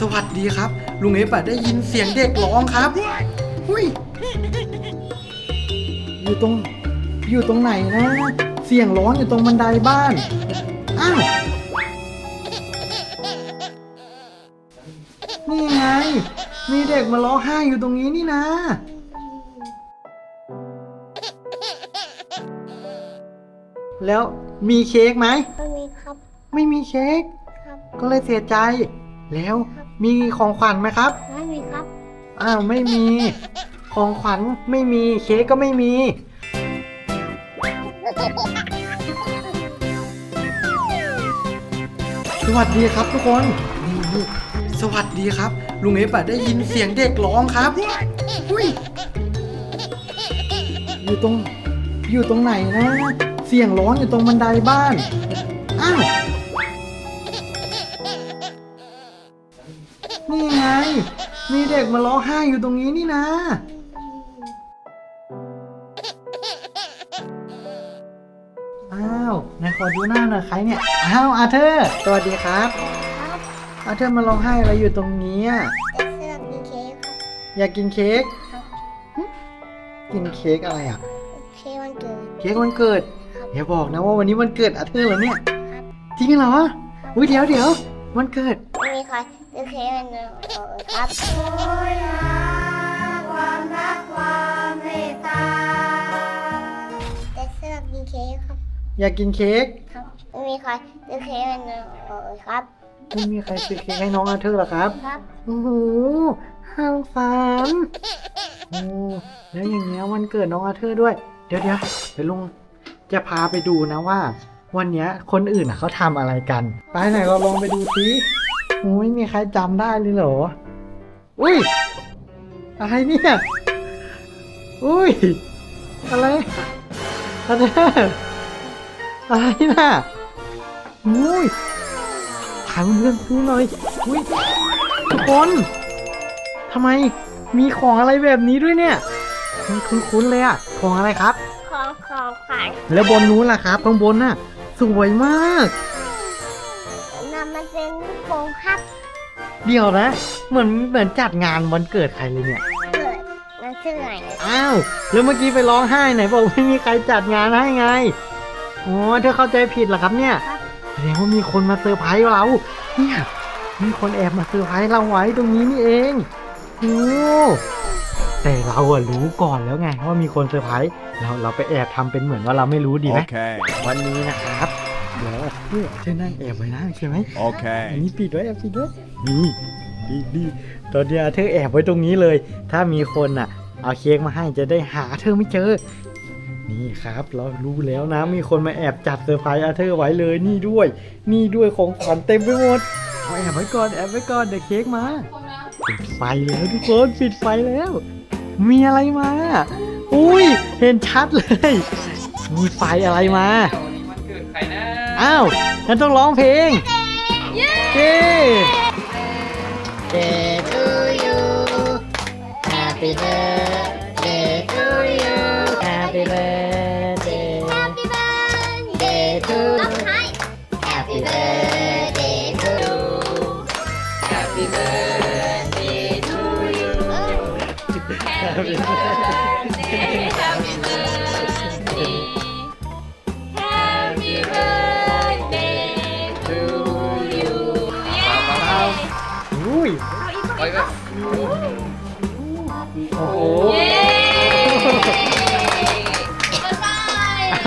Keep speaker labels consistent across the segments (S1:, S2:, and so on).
S1: สวัสดีครับ ลุงเอฟอะได้ยินเสียงเด็กร้องครับอุ้ยอยู่ตรง อยู่ตรงไหนนะ เสียงร้องอยู่ตรงบันไดบ้าน อ้าว นี่ไง มีเด็กมาร้องไห้อยู่ตรงนี้นี่นะ แล้วมีเค้กไหม
S2: ไม่มีครับ
S1: ไม่มีเค้ก
S2: ครับ
S1: ก็เลยเสียใจ แล้ว มีของขวัญไหมครับ
S2: ไม่มีครับ
S1: อ้าวไม่มี ของขวัญไม่มีเค้กก็ไม่มี สวัสดีครับทุกคนนี่นี่สวัสดีครับ ลุงเอฟอะได้ยินเสียงเด็กร้องครับอุ้ยอยู่ตรงอยู่ตรงไหนนะ เสียงร้องอยู่ตรงบันไดบ้าน อ้าว มีเด็กมาร้องไห้อยู่ตรงนี้นี่นะ อ้าวไหนายขอดูหน้าหน่อยใครเนี่ย อ้าวอาเธอร์สวัสดีครับ
S2: ครับ
S1: อาเธอร์มาร้องไห้อะไรอยู่ตรงนี้อะ
S2: แต่เสื้อมีเค้กครับ
S1: อยากกินเค้ก
S2: ครับ
S1: หึกินเค้กอะไรอะ
S2: เค้กวันเกิด
S1: เค้กวันเกิด
S2: ครับ
S1: อย่าบอกนะว่าวันนี้วันเกิดอาเธอร์เหรอเนี่ย
S2: ครับ
S1: จริงเหรอ อุ้ยเดี๋ยวเดี๋ยววันเกิด
S2: ไม่มีใครซื้อเค้กวันเกิดครับแต่เสื้อมีเค้กครับ
S1: อยากกินเค้ก
S2: ครับไม่มีใครซื้อเค้กวันเกิดครับ
S1: ไม่มีใครซื้อเค้กให้น้องอาเธอร์หรอครับ
S2: ครับ
S1: โอ้โหห้างสารโอ้แล้วอย่างเงี้ยวันเกิดน้องอาเธอร์ด้วย เดี๋ยวเดี๋ยวเดี๋ยวลุงจะพาไปดูนะว่า วันเนี้ยคนอื่นอะเขาทำอะไรกัน ไปไหนเราลองไปดูสิ โอ้ไม่มีใครจำได้เลยเหรอ อุ้ย อะไรเนี่ย อุ้ย อะไรอะไรอะไรน่ะอุ้ยถามเพื่อนๆดูหน่อย อุ้ยทุกคนทำไมมีของอะไรแบบนี้ด้วยเนี่ยมันคุ้นๆเลยอะของอะไรครับ
S2: ของของขวัญ
S1: แล้วบนนู้นล่ะครับข้างบนน่ะ สวยมาก
S2: นั่นมันเป็น โครงครับ
S1: เดี๋ยวนะ เหมือนเหมือนจัดงานวันเกิดใครเลยเนี่ย
S2: เกิดนั่นชื่อไง
S1: อ้าวแล้วเมื่อกี้ไปร้องไห้ไหนบอกไม่มีใครจัดงานให้ไงอ๋อเธอเข้าใจผิดเหรอครับเนี่ย
S2: ครับ
S1: แสดงว่ามีคนมาเซอร์ไพรส์เรา เนี่ย มีคนแอบมาเซอร์ไพรส์เราไว้ตรงนี้นี่เองโอ้แต่เราอะรู้ก่อนแล้วไงว่ามีคนเซอร์ไพรส์เราเราไปแอบทำเป็นเหมือนว่าเราไม่รู้ดีไหม
S3: Okay.
S1: วันนี้นะครับ เดี๋ยวเนี่ยเธอนั่งแอบไว้นะใช่ไหมอัน
S3: Okay.
S1: นี้ปิดไว้แอบปิดไว้นี่ดีดีตอนเนี้ยเธอแอบไว้ตรงนี้เลย ถ้ามีคนอะ เอาเค้กมาให้จะได้หาเธอไม่เจอ นี่ครับเรารู้แล้วนะมีคนมาแอบจัดเซอร์ไพรส์อาเธอร์ไว้เลยนี่ด้วย นี่ด้วยของขวัญเต็มไปหมดเอาแอบไว้ก่อนแอบไว้ก่อนเดี๋ยวเค้กมาปิดไฟแล้วทุกคนปิดไฟแล้ว มีอะไรมา อุ้ยเห็นชัดเลย มีไฟอะไรมา อ้าวฉันต้องร้องเพลง เย้ Day to you Happy birthday to you Happy birthday
S2: Happy birthday
S1: to
S2: ร้องไห้
S1: Happy birthday to you
S4: Happy birthday to you
S1: Happy birthday
S4: Happy birthday
S1: อุ้ย
S4: ไปก็
S1: โอ้โห
S4: เย้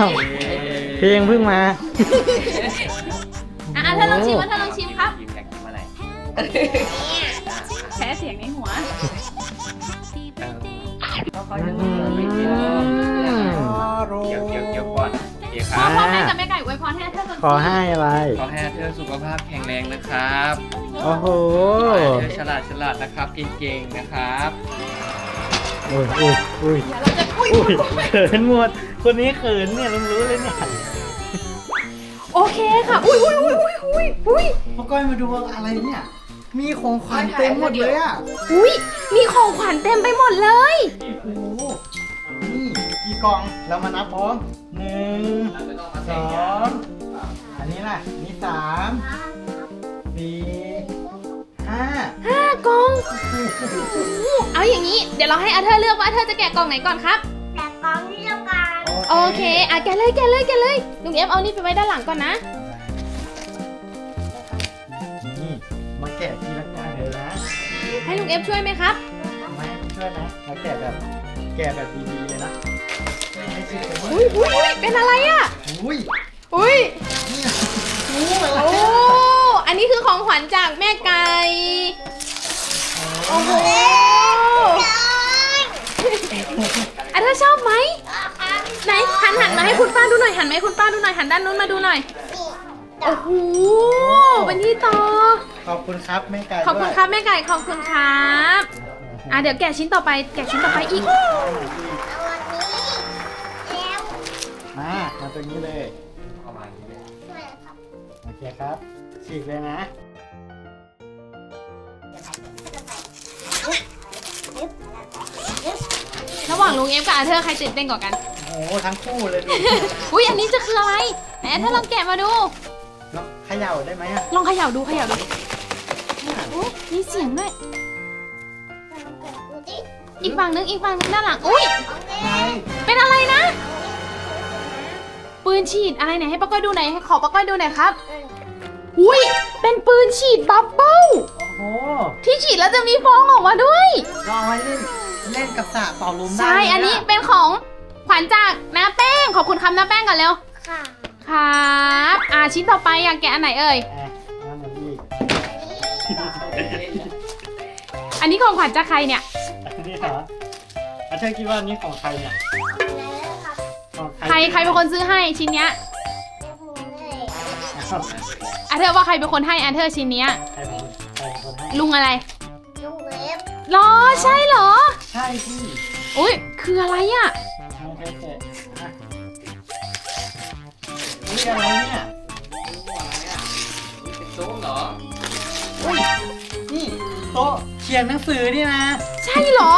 S1: อ้าวเพลงเพิ่งมา
S5: อะเธอลองชิมว่าเธอลองชิมครับ
S4: ยิ้มอยากกินเมื่อไหร่
S5: แพ้เสียงในหัว
S1: อืม
S4: เกี่ยวเกี่ยวเกี่ยวก่อนโอเคค
S5: พ่อ
S4: รับ
S5: พ่อแม่กับแม่ไก่อวยพรให้เธอก่อน
S1: ขอให้อะไร
S4: ขอให้เธอสุขภาพแข็งแรงนะครับ
S1: โอ้โห
S4: ขอให้เธอฉลาดฉลาดนะครับเก่งๆนะครับ
S1: อุ้ยอุ้ยอุ้ย
S5: เดี๋ยวเราจะอุ้ย
S1: อุ้ยเขินหมดคนนี้เขินเนี่ยลุงรู้เลยเนี่ย
S5: โอเคค่ะ อุ้ยอุ้ยอุ้ยอุ้ยอุ้ยอุ้ย
S1: พ่อก้อยมาดูอะไรเนี่ย มีของขวัญเต็มหมดเลยอะ
S5: อุ้ยมีของขวัญเต็มไปหมดเลย
S1: โอ้โหนี่กี่กล่องเรามานับพร้อมหนึ่งสองอันนี้ล่ะนี่สาม
S5: เอาอย่างนี้ เดี๋ยวเราให้อาเธอร์เลือกว่าอาเธอร์จะแกะกล่องไหนก่อนครับ
S2: แต่กองที่เดียวกัน
S5: โอเคอะแกะเลยแกะเลยแกะเลยลุงเอฟเอานี่ไปไว้ด้านหลังก่อนนะ
S1: นี่มาแกะทีละกล่องเลยนะ
S5: ให้ลุงเอฟช่วยไหมครับ
S1: ไม่ช่วยนะมาแกะแบบ แกะแบบดีๆเลยนะไม่ใช่เป็นว่า
S5: อุ้ยอุ้ยอุ้ยเป็นอะไรอะ
S1: อุ้ย
S5: อุ้ย
S1: เนี่ยงูอะไร
S5: โอ้ อันนี้คือของขวัญจากแม่ไก่ โอ้โหอาเธอร์ชอบไหมไหนหันหันมาให้คุณป้าดูหน่อยหันมาให้คุณป้าดูหน่อยหันด้านนู้นมาดูหน่อยโอ้โหเป็นที่ต่อ
S1: ขอบคุณครับแม่ไก่
S5: ขอบคุณครับแม่ไก่ขอบคุณครับอะเดี๋ยวแกะชิ้นต่อไป แกะชิ้นต่อไปอีก
S2: เอาวันนี้แล้ว
S1: มามาตรงนี้เลย
S4: เอามาอย่างนี้เลย
S2: ช่วยครับ
S1: โอเคครับฉีกเลยนะ
S5: ระหว่างลุงเอฟกับอาเธอร์ใครตื่นเต้นกว่ากัน
S1: โอ้โหทั้งคู่เลยดิ
S5: อุ้ยอันนี้จะคืออะไรไหนอาเธอร์ลองแกะมาดู
S1: แล้วเขย่าได้ไหมอะ
S5: ลองเขย่าดูเขย่าดูอุ๊ยมีเสียงด้วย
S2: ดูดิ
S5: อีกฝั่งนึงอีกฝั่งนึงด้านหลัง อุ้ย
S2: เอาเลย
S1: ไง
S5: เป็นอะไรนะ ปืนฉีดอะไรไหนให้ป้าก้อยดูหน่อยให้ขอป้าก้อยดูหน่อยครับ อุ้ยเป็นปืนฉีดบับเบิ้ล
S1: โอ้โห
S5: ที่ฉีดแล้วจะมีฟองออกมาด้วย
S1: ลองไว้เล่น เล่นกับสระเป่าลมได้
S5: ใช่
S1: เลยะ
S5: อันนี้เป็นของขวัญจากน้าแป้ง ขอบคุณคำน้าแป้งก่อนเร็ว
S2: ค่ะ
S5: ครับอ่าชิ้นต่อไปอยากแกะอันไหนเอ่ย
S1: อะเอามาอีก
S5: อันนี้ของขวัญจากใครเนี่ย
S1: อันนี้เหรออาเธอคิดว่าอันนี้ของใครเนี่ย
S2: แล้วครับ
S1: ของใคร
S5: ใครใครเป็นคนซื้อให้ชิ้นเนี้ย
S2: เป็นหมูเลย
S1: อ้าว
S5: อาเธอร์ว่าใครเป็นคนให้อาเธอร์ชิ้นเนี้ย
S1: ใครเป็นคนใครเป็นคนให้
S5: ลุงอะไร
S2: ลูกเล็บ
S5: หรอใช่เหรอ
S1: ใช่พี่
S5: อุ้ยคืออะไรอะ
S1: เอาไปแกะอะนี่อะไรเนี่ย
S4: โอ้อะไรอะนี่เป็นโต๊ะเหรอ
S1: อุ้ยนี่โต๊ะเขียนหนังสือนี่นะ
S5: ใช่เหรอ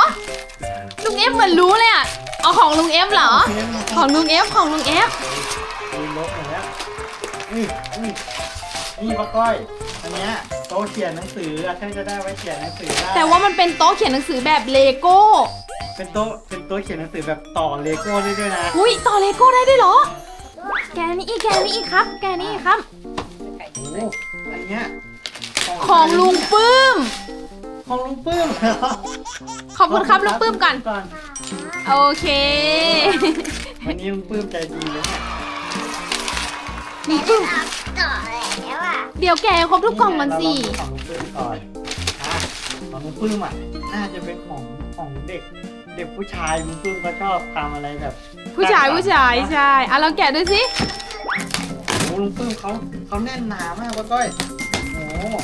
S5: ลุงเอฟเหมือนรู้เลยอะเอาของลุงเอฟเหรอ
S1: เขียนหนังสื
S5: ของลุงเอฟของลุงเอฟ
S1: ลืมลบหมดแล้วอุ้ยอุ้ยนี่ป้าก้อย อันเนี้ยโต๊ะเขียนหนังสืออาเธอจะได้ไว้เขียนหนังสือได้
S5: แต่ว่ามันเป็นโต๊ะเขียนหนังสือแบบเลโก้
S1: เป็นโต๊ะเป็นโต๊ะเขียนหนังสือแบบต่อเลโก้ได้ด้วยนะ
S5: อุ้ยต่อเลโก้ได้ด้วยเหรอ แกะนี่อีกแกะนี่อีกครับ แกะนี่อีกครับ
S1: โอ้โหอันเนี้ย
S5: ของลุงปื้ม
S1: ของลุงปื้มเหรอ
S5: ขอบคุณครับลุงปื้มก่อน
S1: ก่อน
S5: โอเค
S1: วันนี้ลุงปื้มใจดีเลยเนี่ย
S5: ลุงปื้ม
S2: ต่อแล้วอะ
S5: เดี๋ยวแกะให้ครบทุกกล่องก่อนสิ
S1: เราลองดูของลุงปื้มก่อนอะของลุงปื้มอะน่าจะเป็นของของเด็ก เด็กผู้ชายลุงปื้มก็ชอบทำอะไรแบบ
S5: ผู้ชายผู้ชายใช่อะลองแกะดูสิ
S1: โอ้ลุงปื้มเขาเขาแน่นหนามากป้าก้อยโอ้โห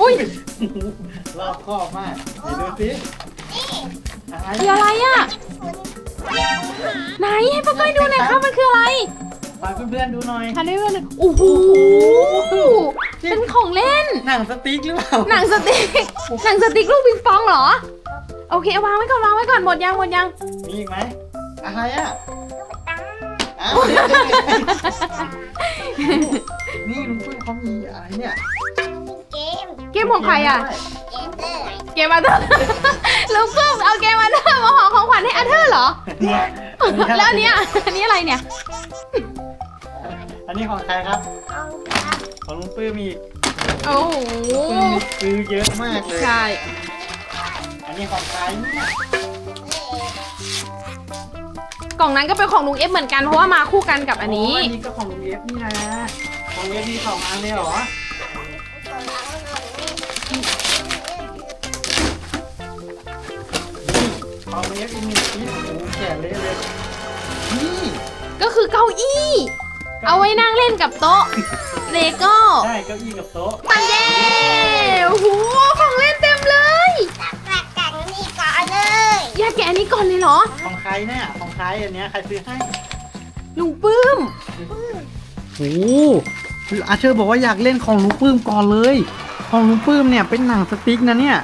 S5: อุ้ย
S1: รอบคอบมากเดี๋ยวดูสิอะไร
S5: คืออะไรอะไหนให้ป้าก้อยดูหน่อยครับมันคืออะไร
S1: ฝากเพื่อนๆดูหน่อย
S5: ทันได้เลยโอ้โห เป็นของเล่น
S1: หนังสติ๊กหรือเปล่า
S5: หนังสติ๊ก หนังสติ๊กลูกปิงปองเหรอ โอเควางไว้ก่อนวางไว้ก่อนหมดยังหมดยัง
S1: มีอีกไหมอะไรอะ
S2: ตั้ง
S1: อ้าวนี่ลุงปุ้ยเขามีอะไรเนี่ย
S2: เกม
S5: เกมของใครอะ
S2: เกมเลย
S5: เกมอาเธอร์ลูกปุ้มเอาเกมอาเธอร์มาห่อของขวัญให้อาเธอร์เหรอ
S1: เนี่ย
S5: แล้วอันเนี้ยอันนี้อะไรเนี่ย
S1: อันนี้ของใครครับ
S2: เอาครับ
S1: ของลุงปุ้ยมีอีก
S5: โอ้โห
S1: ลุงปุ้ยมีซื้อเยอะมากเลย
S5: ใช่
S1: อันนี้ของใครเนี่ย
S5: กล่องนั้นก็เป็นของลุงเอฟเหมือนกันเพราะว่ามาคู่กันกับอันนี้
S1: โอันนี้ก็ของลุงเอฟนี่นะ ของลุงเอฟมีสองอันเลยเหรอ ของลุงเอฟอีกหนึ่งชิ้นโอ้โหแกะเละเลย นี่
S5: ก็คือเก้าอี้ เอาไว้นั่งเล่นกับโต๊ะเลโก้
S1: ใช่เก้าอี้กับโต๊ะ
S5: ปังเย้โอ้โหของเล่นเต็มเลย
S2: ตักตักตักนี่ก่อนเลย
S5: อยากแกะอันนี้ก่อนเลยเหรอ
S1: ของใครเนี่ยของใครอันเนี้ยใครซื้อให้
S5: ลุงปื้ม
S1: โอ้อาเชอร์บอกว่าอยากเล่นของลุงปื้มก่อนเลย ของลุงปื้มเนี่ยเป็นหนังสติ๊กนะเนี่ย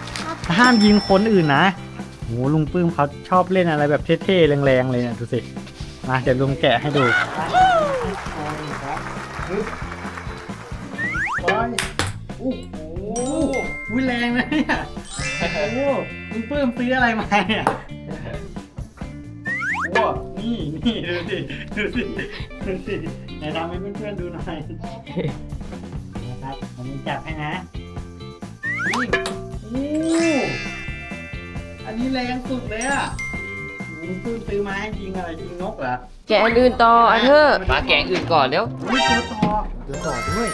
S1: ห้ามยิงคนอื่นนะโอ้ลุงปื้มเขาชอบเล่นอะไรแบบเท่ๆแรงๆเลยเนี่ยดูสิมาเดี๋ยวลุงแกะให้ดู โอ้โหอุ้อุ้ยแรงนะเนี่ยโอ้โหคุณปื้มซื้ออะไรมาเนี่ยโอ้นี่นี่ดูสิดูสิดูสิไหนทำให้เพื่อนๆดูหน่อยนะครับผมจับให้นะนี่โอ้อันนี้แรงสุดเลยอะคุณปื้มซื้อมาให้ยิงอะไรยิงนกเหรอ
S3: แกะอันอื่นต่ออาเธอร์
S4: มาแกงอื่นก่อนเร็ว
S1: อุ้ยตัวต่อตัวต่อด้วย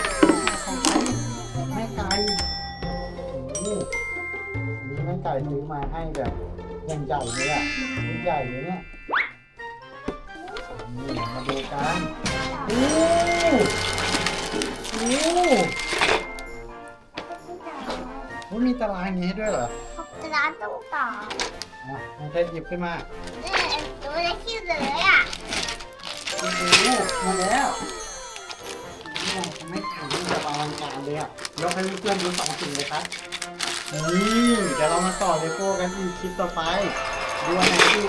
S1: ไก่ซื้อมาให้แบบอย่างใหญ่เลยอะชิ้นใหญ่เลยเนี่ยนี่มาดูกันโอ้โหโอ้มีตารางอย่างนี้ให้ด้วยเหรอ
S2: จะร้านต้องต่อ
S1: อะให้เทสหยิบขึ้นมา
S2: เนี่ยตัวเล็กที่เลยอะ
S1: โอ้โหมาแล้วเนี่ยทำให้ไก่นี่แบบอลังการเลยอะยกให้เพื่อนๆดูสองสิ่งเลยครับ นี่เดี๋ยวเรามาต่อเลโก้กันอีกคลิปต่อไปดูอันไหนที่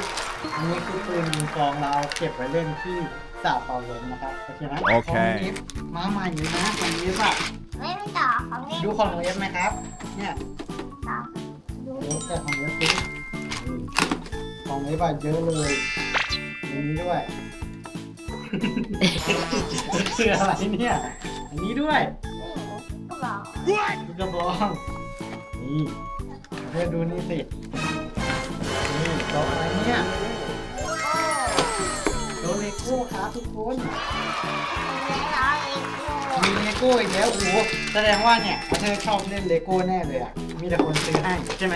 S1: อันนี้คือปืนกองเราเอาเก็บไว้เล่นที่สระเป่าลมนะครับโอเคไหม
S6: โอเค
S1: ของลิฟมาใหม่เลยนะของลิฟอะ
S2: ไม่ไม่ต่อของเล่น
S1: ดูของลิฟไหมครับ เนี่ย
S2: ต่อดู
S1: ดูแต่ของลิฟสิของลิฟอะเยอะเลยอันนี้ด้วยคืออะไรเนี่ย อันนี้ด้วย
S2: ก็บอก
S1: ลูกกระบอง นี่เพื่อนดูนี่สินี่โต๊ะอะไรเนี่ย
S2: โอ้
S1: โต๊ะเลโก้ครับทุกคน
S2: ไม่ร้องอีก
S1: มีเลโก้อีกแล้วโอ้โหแสดงว่าเนี่ยเธอชอบเล่นเลโก้แน่เลยอะมีแต่คนซื้อให้ใช่ไหม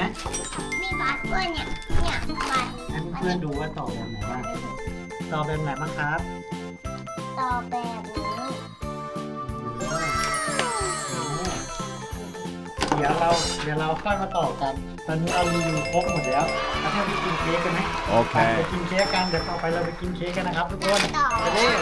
S2: มีบัตรด้วยเนี่ยเนี่ยบัตร
S1: ให้เพื่อนๆดูว่าต่อแบบไหนบ้างต่อแบบไหนบ้างครับ
S2: ต่อแบบ
S1: เดี๋ยวเราเดี๋ยวเราค่อยมาต่อกัน ตอนนี้เรารีวิวครบหมดแล้วแล้วถ้าไปกินเค้กกันไหม
S6: โอเค
S1: ไปกินเค้กกันเดี๋ยวต่อไปเราไปกินเค้กกันนะครับทุกคน
S2: ต่อ
S1: ไปเร็ว